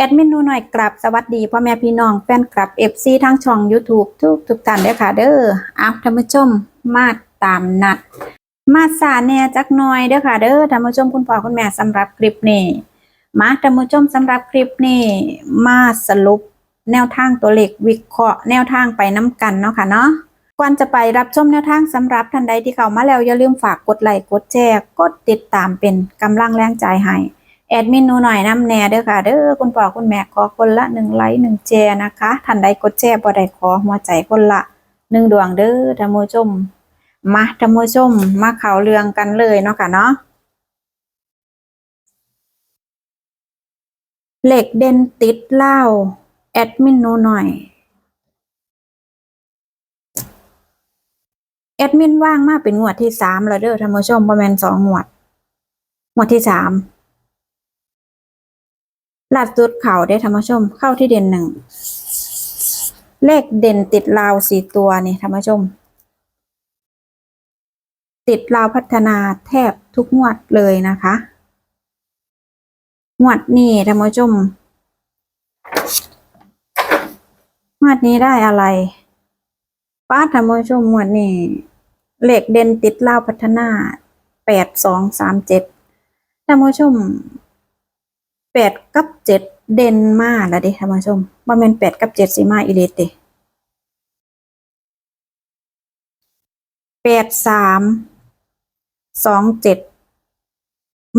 แอดมินนูหน่อยกลับสวัสดีพ่อแม่พี่น้องแฟนคลับ FC ทั้งช่อง YouTube ทุกทุกท่านเด้อค่ะเด้ออ้าวท่านผู้ชมมาตามนัด มาสาแน่จักหน่อยเด้อค่ะเด้อท่านผู้ชมคุณพ่อคุณแม่สำหรับคลิปนี้มาท่านผู้ชมสำหรับคลิปนี้มาสรุปแนวทางตัวเลขวิเคราะห์แนวทางไปน้ำกันเนาะค่ะเนาะก่อนจะไปรับชมแนวทางสำหรับท่านใดที่เข้ามาแล้วอย่าลืมฝากกดไลค์กดแชร์กดติดตามเป็นกำลังแรงใจให้ แอดมินหนูหน่อยน้ำแน่เด้อค่ะ เด้อคุณพ่อคุณแม่ขอคนละหนึ่งไลค์หนึ่งแชร์นะคะท่านใดกดแชร์บ่ได้ขอหัวใจคนละหนึ่งดวงเด้อท่านผู้ชมมาท่านผู้ชมมาข่าวเรื่องกันเลยเนาะค่ะเนาะเหล็กเด่นติดเหล้าแอดมินหนูหน่อยแอดมินว่างมากเป็นงวดที่สามแล้วเด้อท่านผู้ชมประมาณสองงวดงวดที่สาม ล่าสุดเข่าได้อท่านผู้ชมเข้าที่เด่นหนึ่ง เลขเด่นติดราวสี่ตัวนี่ท่านผู้ชม ติดราวพัฒนาแทบทุกงวดเลยนะคะงวดนี้ท่านผู้ชมงวดนี้ได้อะไรป้าท่านผู้ชมงวดนี้เลขเด่นติดราวพัฒนาแปดสองสามเจ็ดท่านผู้ชม แปดกับเจ็ดเด่นมากแล้วเดิท่านผู้ชมว่าเป็นแปดกับเจ็ดสีมาอีเลตเดแปดสามสองเจ็ด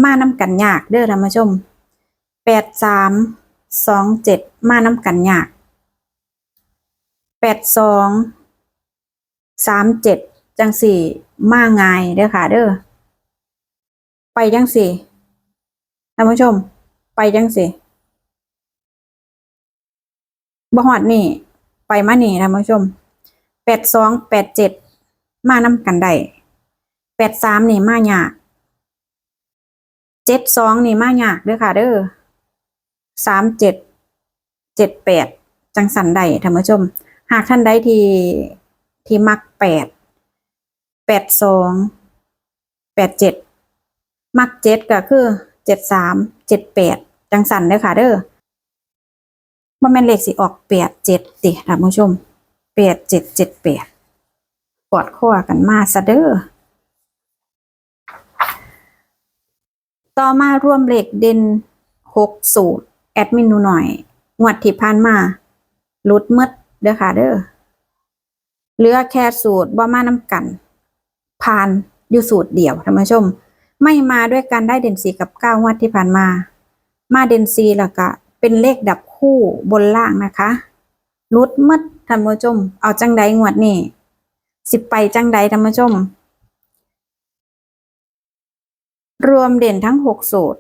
มาน้ำกันยากเด้อท่านผู้ชมแปดสามสองเจ็ดมาน้ำกันยากแปดสองสามเจ็ดจังสี่มาง่ายเด้อค่ะเด้อไปจังสี่ท่านผู้ชม ไปจังสี่บ่ฮอดนี่ ไปมานี่ท่านผู้ชมแปดสองแปดเจ็ดมานำกันได้แปดสามนี่มายากเจ็ดสองนี่มายากเด้อค่ะ เด้อสามเจ็ดเจ็ดแปดจังสันได้ท่านผู้ชม หากท่านใดที่ที่มักแปดแปดสองแปดเจ็ดมักเจ็ดก็คือเจ็ดสามเจ็ดแปด จังสันเด้อค่ะ เด้อบ่แม่นเลขสิออกแปดเจ็ดติท่านผู้ชมแปดเจ็ดเจ็ดแปดกอดข้อกันมาซะเด้อต่อมาร่วมเลขเด่นหกสูตรแอดมินหนูหน่อยงวดที่ผ่านมาลุดมืดเด้อค่ะเด้อเหลือแค่สูตรบ่มาน้ำกันผ่านอยู่สูตรเดียวท่านผู้ชม ไม่มาด้วยกันได้เด่นสีกับเก้างวดที่ผ่านมา มาเดนสีล้วก็เป็นเลขดับคู่บนล่างนะคะรุดมืดท่านผู้ชม เอาจังใดงวดนี้สิไปจังใดท่านผู้ชม รวมเด่นทั้งหกสูตร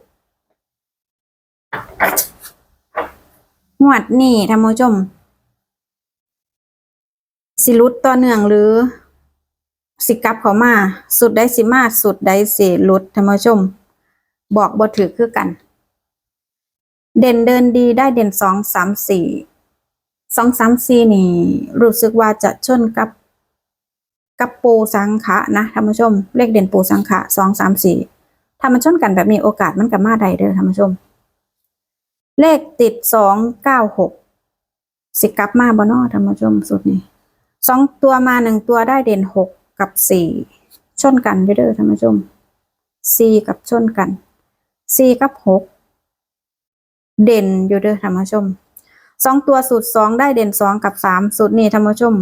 งวดนี้ท่านผู้ชม สิรุดต่อเนื่องหรือ สิกลับเขามา สุดได้สิมาสุดได้สิรุดท่านผู้ชม บอกบ่ถือคือกัน เด่นเดินดีได้เด่นสองสามสี่สองสามสี่นี่ รู้สึกว่าจะชนกับ กับปูสังขะนะท่านผู้ชม เลขเด่นปูสังขะสองสามสี่ถ้ามันชนกันแบบนี้โอกาสมันกับมาได้เด้อท่านผู้ชม เลขติดสองเก้าหกสิกลับมาบนอท่านผู้ชมสุดนี้สองตัวมาหนึ่งตัวได้เด่นหกกับสี่ชนกันเด้อท่านผู้ชมสี่กับชนกันสี่กับหก เด่นอยู่เด้อท่านผู้ชมสองตัวสูตรสองได้เด่นสองกับสามสูตรนี้ท่านผู้ชม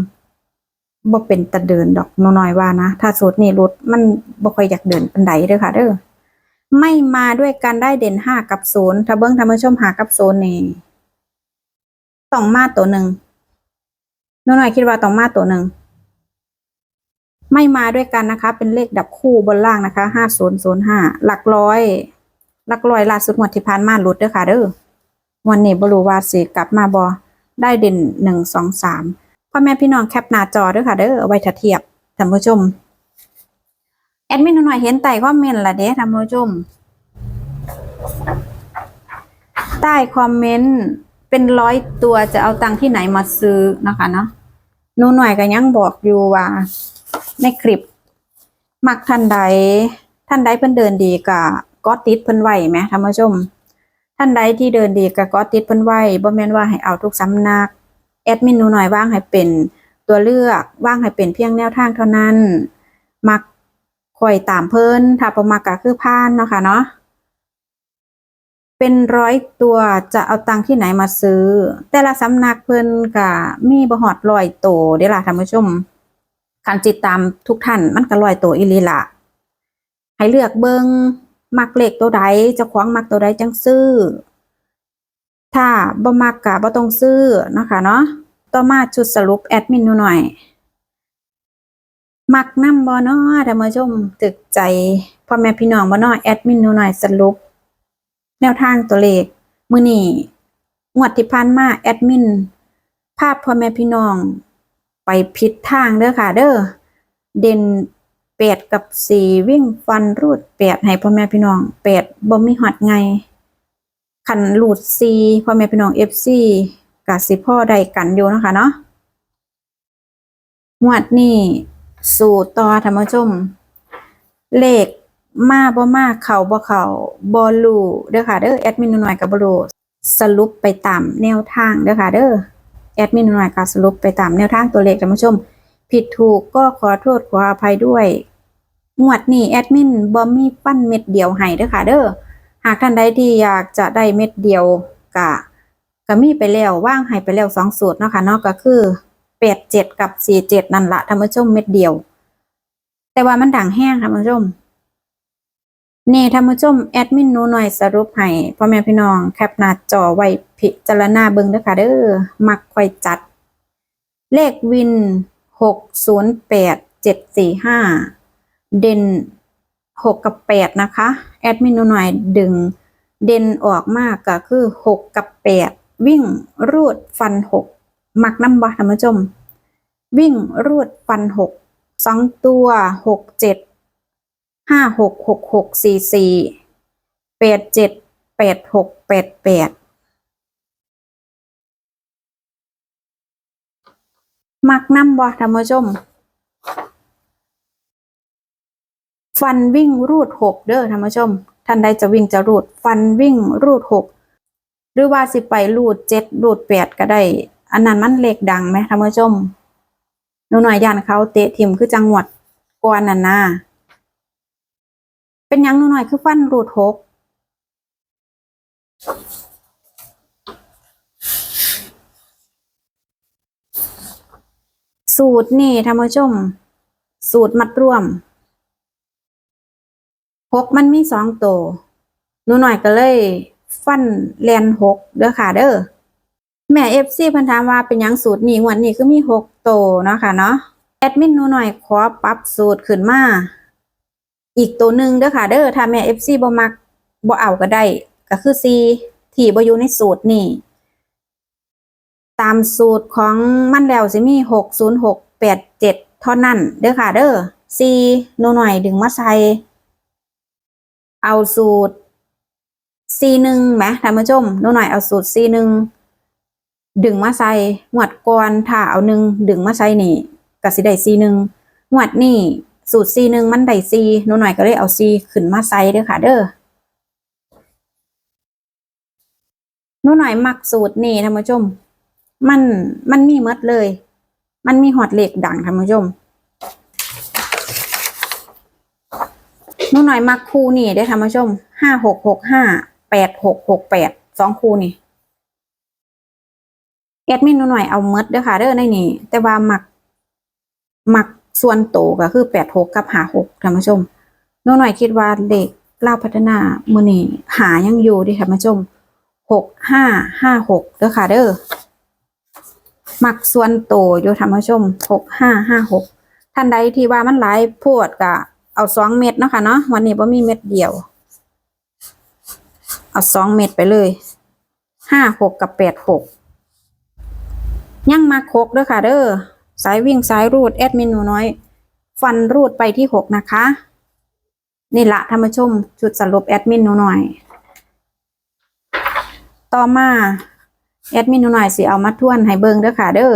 บ่เป็นตะเดินดอกน้อยว่านะ ถ้าสูตรนี้รุดมันบ่ค่อยอยากเดินปันใดเด้อค่ะเด้อไม่มาด้วยกันได้เด่นห้ากับศูนย์ถ้าเบิ้งท่านผู้ชมหากับศูนย์นี่ต้องมาตัวหนึ่งน้อยคิดว่าต้องมาตัวหนึ่งไม่มาด้วยกันนะคะ เป็นเลขดับคู่บนล่างนะคะห้าศูนย์ศูนย์ห้าหลักร้อย หลักร้อยล่าสุดงวดที่ผ่านมาหลุดเด้อค่ะเด้อ วันนี้บรูวาสิกลับมาบอได้เด่นหนึ่งสองสามพ่อแม่พี่น้องแคปหน้าจอด้อค่ะเด้อเอาไว้เทียบท่านผู้ชม แอดมินหน่อยเห็นไต่คอมเมนต์ละเด้ท่านผู้ชม ใต้คอมเมนต์เป็นร้อยตัวจะเอาตังค์ที่ไหนมาซื้อนะคะเนาะหนูหน่อยก็ยังบอกอยู่ว่าในคลิป มักท่านใด ท่านใดเพิ่นเดินดีกะก็ติดเพิ่นไหวไหมท่านผู้ชม ท่านใดที่เดินดีก็ก็ติดเพิ่นไว้บ่แม่นว่าให้เอาทุกสำนัก แอดมินหนูหน่อยว่างให้เป็นตัวเลือกว่างให้เป็นเพียงแนวทางเท่านั้น มักคอยตามเพิ่นถ้าบ่มักก็คือผ่านเนาะค่ะเนาะเป็นร้อยตัวจะเอาตังค์ที่ไหนมาซื้อ แต่ละสำนักเพิ่นก็มีบ่ฮอดร้อยโตเด้ล่ะท่านผู้ชมคันติดตามทุกท่านมันก็ร้อยโตอีลีล่ะให้เลือกเบิง มักเลขตัวใดจะคว้างมักตัวใดจังซื้อ ถ้าบ่มักกะบ่ต้องซื้อนะคะเนาะต่อมาชุดสรุปแอดมินหนูหน่อย มักนำบ่เนาะท่านผู้ชมตึกใจพ่อแม่พี่น้องบ่เนาะแอดมินหนูหน่อยสรุป แนวทางตัวเลขมื้อนี้งวดที่ผ่านมาแอดมินภาพพ่อแม่พี่น้อง ไปผิดทางเด้อค่ะเด้อเด่น แปดกับสี่วิ่งฟันรูดแปดให้พ่อแม่พี่น้องแปดบ่มีหอดไงขันรูดสี่พ่อแม่พี่น้องเอฟซีกับสิพ่อใดกันอยู่นะคะเนาะงวดนี้สู่ต่อท่านผู้ชม เลขมาบ่มาเข้าบ่เข้าบ่รู้เด้อค่ะเด้อแอดมินหน่อยกับบ่รู้สรุปไปตามแนวทางเด้อค่ะเด้อแอดมินหน่อยก็สรุปไปตามแนวทางตัวเลขท่านผู้ชม ผิดถูกก็ขอโทษขออภัยด้วยงวดนี้แอดมินบ่มีปั้นเม็ดเดียวให้เด้อค่ะ เด้อหากท่านใดที่อยากจะได้เม็ดเดียวกะก็มีไปแล้วว่างให้ไปแล้วสองสูตรเนาะค่ะเนาะก็คือแปดเจ็ดกับสี่เจ็ดนั่นละท่านผู้ชมเม็ดเดียว แต่ว่ามันด่างแห้งท่านผู้ชมนี่ท่านผู้ชมแอดมินนูหน่อยสรุปให้พ่อแม่พี่น้องแคปหน้าจอไว้พิจารณาเบิ่งเด้อค่ะเด้อมักค่อยจัด เลขวิน หกศูนย์แปดเจ็ดสี่ห้าเด่นหกกับแปดนะคะ แอดมินหนูหน่อยดึง เด่นออกมากก็คือหกกับแปดวิ่งรูดฟันหกหมักน้ำบ่ท่านผู้ชม วิ่งรูดฟันหกสองตัวหกเจ็ดห้าหกหกหกสี่สี่แปดเจ็ดแปดหกแปดแปด มักน้ำบ่ท่านผู้ชม ฟันวิ่งรูดหกเด้อท่านผู้ชม ท่านใดจะวิ่งจะรูด ฟันวิ่งรูดหกหรือว่าสิไปรูดเจ็ดรูดแปดก็ได้ อันนั้นมันเลขดังไหมท่านผู้ชมหนูหน่อยยานเขาเตะทิมคือจังหวัดกวนนันนาเป็นยังหนูหน่อยคือฟันรูดหก สูตรนี่ท่านผู้ชม สูตรมัดร่วมหกมันมีสองตัวหนูหน่อยก็เลย ฟันแลนหกเด้อค่ะเด้อแม่เอฟซีพิ่นถามว่าเป็นยังสูตรนี้วดนี้คือมีหกตัวเนาะค่ะเนาะแอดมินหนูหน่อยขอปรับสูตรขึ้นมา อีกตัวหนึ่งเด้อค่ะเด้อถ้าแม่เอฟซีบ่มักบ่เอาก็ได้ ก็คือ C ที่บ่อยู่ในสูตรนี่ ตามสูตรของมันแล้วสิมีหกศูนย์หกแปดเจ็ดเท่านั้นเด้อค่ะเด้อ C หนูหน่อยดึงมาใส่เอาสูตร C หนึ่งไหมท่านผู้ชมหนูหน่อยเอาสูตร C หนึ่งดึงมาใส่หวดก่อนถ้าเอาหนึ่งดึงมาใส่นี่ก็สิได้ C หนึ่งหวดนี่สูตร C หนึ่งมันได้ C หนูหน่อยก็เลยเอา C ขึ้นมาใส่เด้อค่ะ เด้อหนูหน่อยมักสูตรนี่ท่านผู้ชม มันมันมีหมดเลย มันมีหอดเหล็กดังท่านผู้ชมหนูหน่อยมักคู่นี่ได้ท่านผู้ชมห้าหกหกห้าแปดหกหกแปดสองคู่นี่แอดมินหนูหน่อยเอาเมดเด้อค่ะเด้อในนี่แต่ว่ามักมักส่วนโตก็คือแปดหกกับหาหกท่านผู้ชมหนูหน่อยคิดว่าเด็กเล่าพัฒนามือนี่หายังอยู่ดิท่านผู้ชมหกห้าห้าหกเด้อค่ะเด้อ มักส่วนโตอยู่ท่านผู้ชมหกห้าห้าหกท่านใดที่ว่ามันหลายโพดก็เอาสองเม็ดเนาะค่ะเนาะวันนี้บ่มีเม็ดเดียว เอาสองเม็ดไปเลยห้าหกกับแปดหกยังมาคกด้อค่ะ เด้อสายวิ่งสายรูดแอดมินหนูน้อย ฟันรูดไปที่หกนะคะ นี่ละท่านผู้ชมจุดสรุปแอดมินหนูหน่อย ต่อมา แอดมินหน่อยสิเอามาทวนให้เบิ่งเด้อค่ะ เด้อ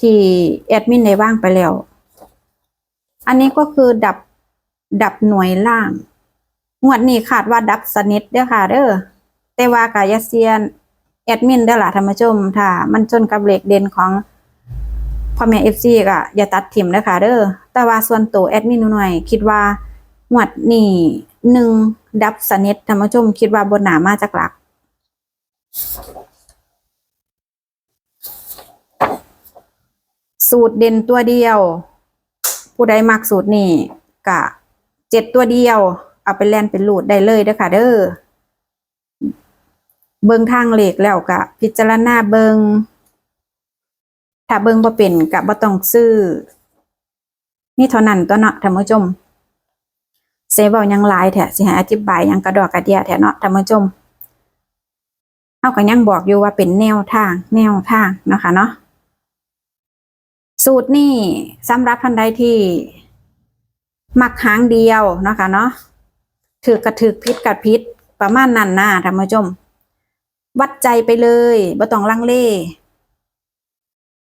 ที่แอดมินได้ว่างไปแล้ว อันนี้ก็คือดับดับหน่วยล่าง งวดนี้ขาดว่าดับสนิทเด้อค่ะ เด้อแต่ว่ากายเซียนแอดมินเด้อล่ะท่านผู้ชมถ้ามันชนกับเลขเด่นของพ่อแม่ FC ก็อย่าตัดถิ่มนะคะเด้อแต่ว่าส่วนตัวแอดมินหน่อย คิดว่าหวดนี่หนึ่งดับสนิทท่านผู้ชมคิดว่าบนหนามาจากหลัก สูตรเด่นตัวเดียว ผู้ใดมักสูตรนี่กะเจ็ดตัวเดียว เอาไปแลนเป็นลูดได้เลยเด้อค่ะ เด้อเบิงทางเหล็กแล้วกะ พิจารณาเบิงถ้าเบิงบ่เป็นกะบ่ต้องซื้อนี่เท่านั้นตัวเนาะท่านผู้ชมเซเว้ายังหลายแท้สิห้อธิบายยังกระดอกกระเดียแท้เนาะท่านผู้ชมเฮาก็ยังบอกอยู่ว่าเป็นแนวทาง แนวทางเนาะค่ะเนาะ สูตรนี่สำหรับท่านใดที่มักหางเดียวนะคะเนาะถือกระถือพิษกัดพิษประมาณนั้นนะท่านผู้ชม วัดใจไปเลยบ่ต้องลังเล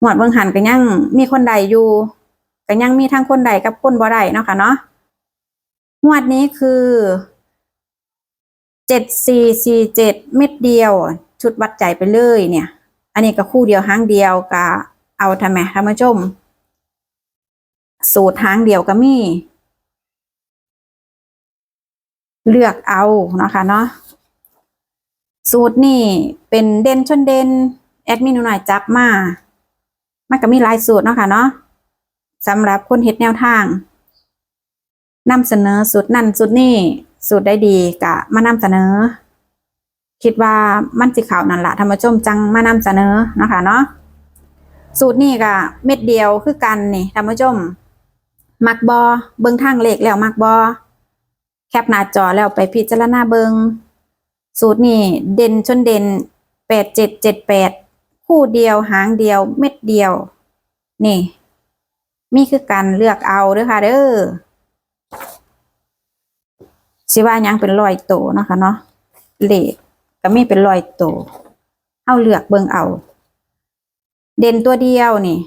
หมวดเบิ่งหันก็ยังมีคนใดอยู่ก็ยังมีทั้งคนใดกับคนบ่ได้เนาะค่ะเนาะหมวดนี้คือเจ็ดสี่สี่เจ็ดเม็ดเดียว ชุดวัดใจไปเลยเนี่ย อันนี้ก็คู่เดียวหางเดียวกะ เอาทำไมท่านผู้ชม สูตรหางเดียวก็มี เลือกเอาเนาะคะเนาะสูตรนี่เป็นเด่นชนเด่นแอดมินหน่อยจับมา มันก็มีหลายสูตรเนาะค่ะเนาะสำหรับคนเฮ็ดแนวทางนำเสนอสูตรนั่นสูตรนี่สูตรได้ดีกะมานำเสนอ คิดว่ามันสิเขานั่นละท่านผู้ชมจังมานำเสนอเนาะคะเนาะ สูตรนี่ก็เม็ดเดียวคือกันนี่ท่านผู้ชมมักบอเบิ่งทางเลขแล้วมักบอแคปหน้าจอแล้วไปพิจารณาเบิงสูตรนี่เด่นชนเด่นแปดเจ็ดเจ็ดแปดคู่เดียวหางเดียว เม็ดเดียว นี่มีคือการเลือกเอาเด้อค่ะเด้อสิว่ายังเป็นรอยโตเนาะค่ะเนาะเลขก็มีเป็นรอยโตเอาเลือกเบิงเอา เด่นตัวเดียวนี่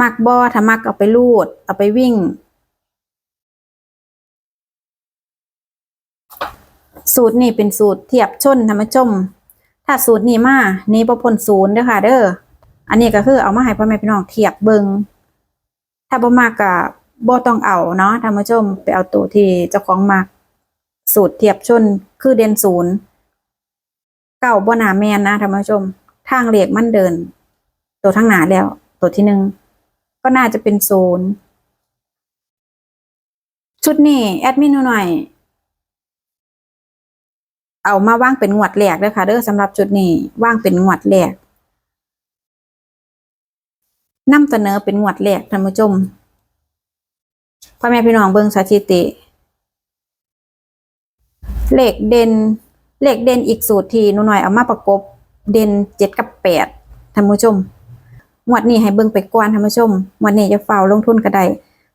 มักบอถ้ามักเอาไปลูด เอาไปวิ่ง สูตรนี่เป็นสูตรเทียบชนธรรมชม ถ้าสูตรนี้มานี่บ่พ้นศูนย์เด้อค่ะ เด้อ อันนี้ก็คือเอามาให้พ่อแม่พี่น้องเทียบเบิงถ้าบ่มากก็บ่ต้องเอาเนาะท่านผู้ชม ไปเอาตัวที่เจ้าของมัก สูตรเทียบชนคือเด่นศูนย์เก้าบ่น่าแมนนะท่านผู้ชม ทางเหลขมันเดิน ตัวทั้งหนาแล้ว ตัวที่หนึ่งก็น่าจะเป็นศูนย์ชุดนี้แอดมินหน่อยเอามาว่างเป็นงวดแรกเด้อค่ะเด้อสำหรับชุดนี้ว่างเป็นงวดแรกนำเสนอเป็นงวดแรกท่านผู้ชมพ่อแม่พี่น้องเบิ่งสถิติเหลขเด่นเหลขเด่นอีกสูตรที่หนูหน่อยเอามาประกบ เด่นเจ็ดกับแปดท่านผู้ชมงวดนี้ให้เบิ่งไปก่อนท่านผู้ชมงวดนี้จะเฝ้าลงทุนก็ได้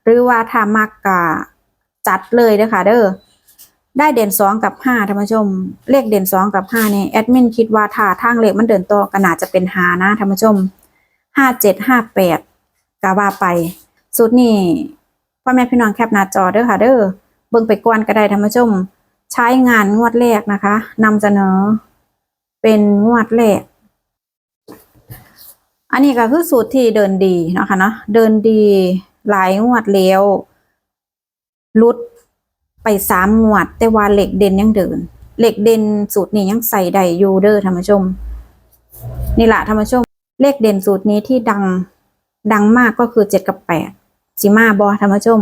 หรือว่าถ้ามักกะจัดเลยเด้อค่ะเด้อได้เด่นสองกับห้าท่านผู้ชม เลขเด่นสองกับห้านี่แอดมินคิดว่าถ้าทางเลขมันเดินต่อก็น่าจะเป็นหานะท่านผู้ชมห้าเจ็ดห้าแปดกะว่าไปสุดนี้พ่อแม่พี่น้องแคปหน้าจอเด้อค่ะเด้อเบิ่งไปก่อนก็ได้ท่านผู้ชม ใช้งานงวดแรกนะคะนำเสนอ เป็นงวดแรกอันนี้ก็คือสูตรที่เดินดีนะคะเนาะเดินดีหลายงวดแล้วลุดไปสามงวด แต่ว่าเหล็กเด่นยังเดินเหล็กเด่นสูตรนี้ยังใส่ได้ยูเดอท่านผู้ชม นี่แหละท่านผู้ชม เลขเด่นสูตรนี้ที่ดังดังมากก็คือเจ็ดกับแปดสิมาบอท่านผู้ชม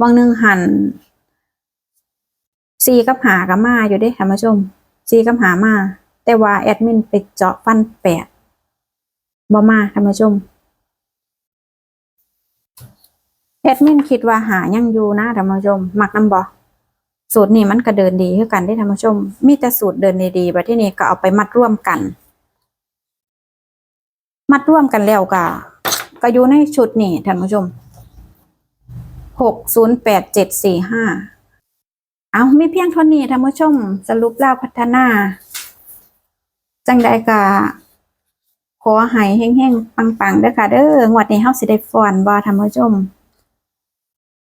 วังหนึ่งหันซีกับหากับมาอยู่ด้ท่านผู้ชมซีกับหามา แต่ว่าแอดมินไปเจาะฟันแปดบอมาท่านผู้ชมแอดมินคิดว่าหายังอยู่นะท่านผู้ชมมักน้ำบอสูตรนี้มันก็เดินดีคือกันได้ท่านผู้ชม มีแต่สูตรเดินดีๆแบบที่นี้ก็เอาไปมัดร่วมกัน มัดร่วมกันแล้วก็ก็อยู่ในชุดนี้ท่านผู้ชมหกศูนย์แปดเจ็ดสี่ห้าเอาไม่เพียงเท่านี้ท่านผู้ชม สรุปแล้วพัฒนา จังใดก็ขอให้เฮงๆ ปังๆเด้อค่ะ เด้องวดนี้เฮาสิได้ฟ้อนบ่ท่านผู้ชม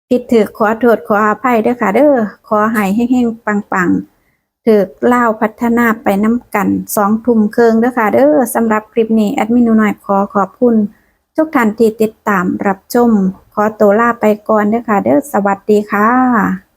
ผิดถือขอโทษขออภัยเด้อค่ะ เด้อขอให้เฮงๆ ปังๆถือเล่าพัฒนาไปน้ำกันสองทุ่มเคืองเด้อค่ะ เด้อสำหรับคลิปนี้แอดมินหนูหน่อยขอขอบคุณ ทุกท่านที่ติดตามรับชม ขอตัวลาไปก่อนเด้อค่ะ เด้อสวัสดีค่ะ